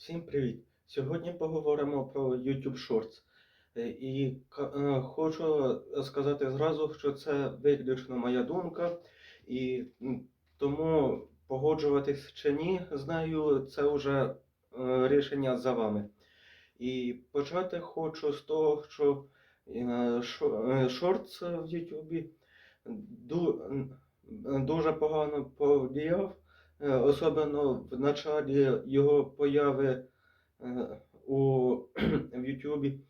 Всім привіт! Сьогодні поговоримо про YouTube Shorts. Е, І е, хочу сказати зразу, що це виключно моя думка, і тому погоджуватись чи ні, знаю, це вже е, рішення за вами. І почати хочу з того, що Shorts в YouTube дуже погано повлияв, е, особливо в началі його появи е, у в Ютубі,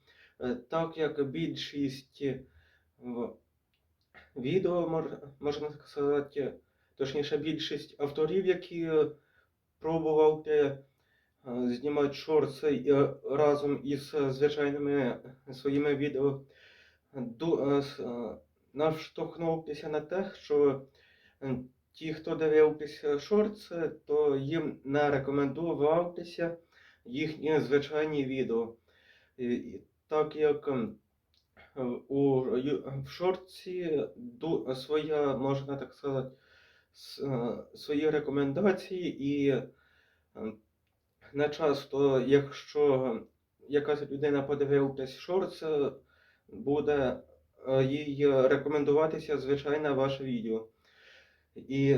Е, так як більшість е, відео, можна сказати, точніше, більшість авторів, які е, пробували е, знімати шорти е, разом із е, звичайними своїми відео, е, е, наштовхнувся на те, що е, ті, хто дивився шортс, то їм не рекомендувалися їхні звичайні відео. Так як ем, у в шортці своя, можна так сказати, е, свої рекомендації, і ем, не часто, якщо якась людина подивилась шортс, буде е, їй рекомендуватися звичайне ваше відео. І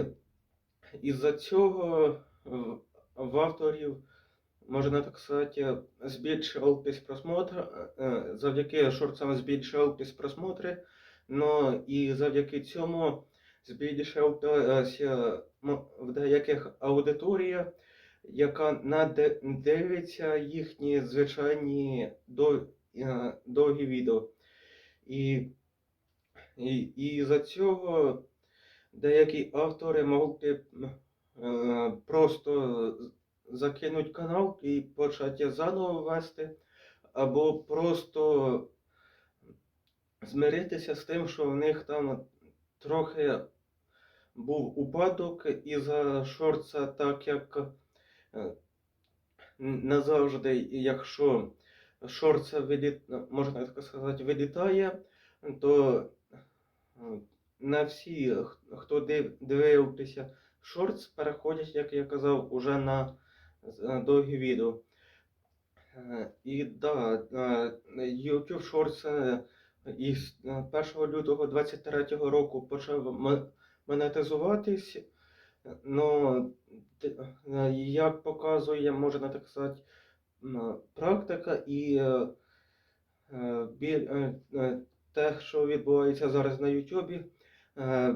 із-за цього в- в авторів, можна так сказати, збільшуватись просмотр, е, завдяки шорцам збільшуватись просмотри, но і завдяки цьому збільшувалася м- в деяких аудиторія, яка дивиться їхні звичайні е, довгі відео. І, і, і за цього деякі автори могли е, просто закинути канал і почати заново вести, або просто змиритися з тим, що в них там трохи був упадок із-за шорца, так як е, не завжди, якщо шорца можна так сказати, вилітає, то не всі, хто див- дивився шортс, переходять, як я казав, уже на е, довгі відео. Е, І да, е, YouTube Shorts із е, 1 лютого 2023 року почав монетизуватись. Е, як показує, можна так сказати, практика і те, що відбувається зараз на Ютубі,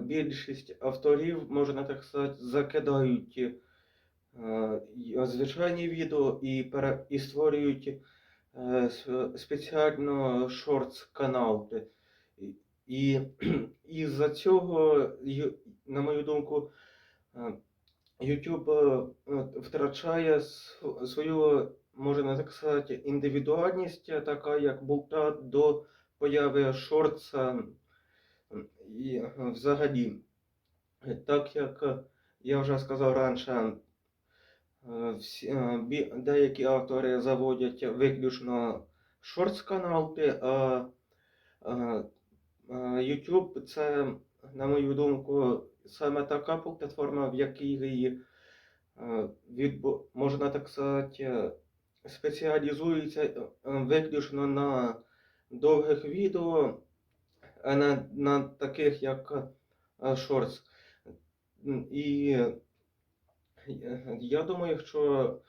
більшість авторів, можна так сказати, закидають е, звичайні відео і, і створюють е, спеціально шортс канал. І, і із-за цього, на мою думку, е, YouTube е, е, втрачає свою, можна так сказати, індивідуальність, е, така як була до появи шортса м, і е, взагалі. Е, Так як е, я вже сказав раніше, всі, деякі автори заводять виключно шортс канали, а YouTube це, на мою думку, саме така платформа, в якій відбу- можна так сказати, спеціалізується виключно на довгих відео, а не на таких як е, шортс. М, І е, я думаю, що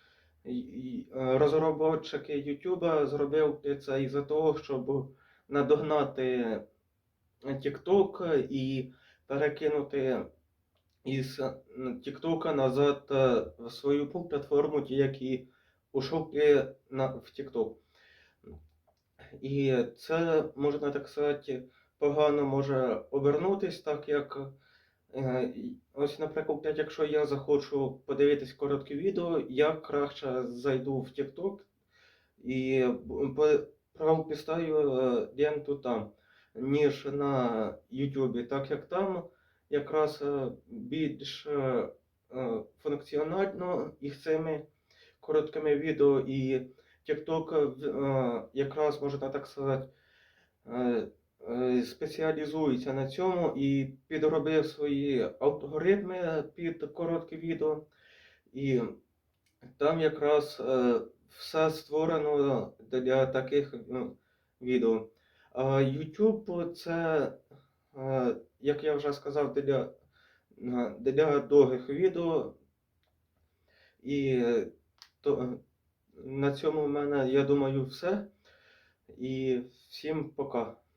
і- і, е, розробники YouTube зробили це із-за того, щоб надогнати TikTok і перекинути із е, TikTok назад е, в свою платформу, ті, які на, в TikTok. І це, можна так сказати, погано може обернутись, так як е, ось, наприклад, якщо я захочу подивитись коротке відео, я краще зайду в TikTok і по- е, ленту там, ніж на YouTube, так як там якраз е, більш функціонально і цими короткими відео, і TikTok якраз можна так сказати. Спеціалізується на цьому і підробив свої алгоритми під короткі відео. І там якраз е, все створено для таких ну, відео. А YouTube це, е, як я вже сказав, для, для довгих відео. І то, на цьому в мене, я думаю, все. І всім пока.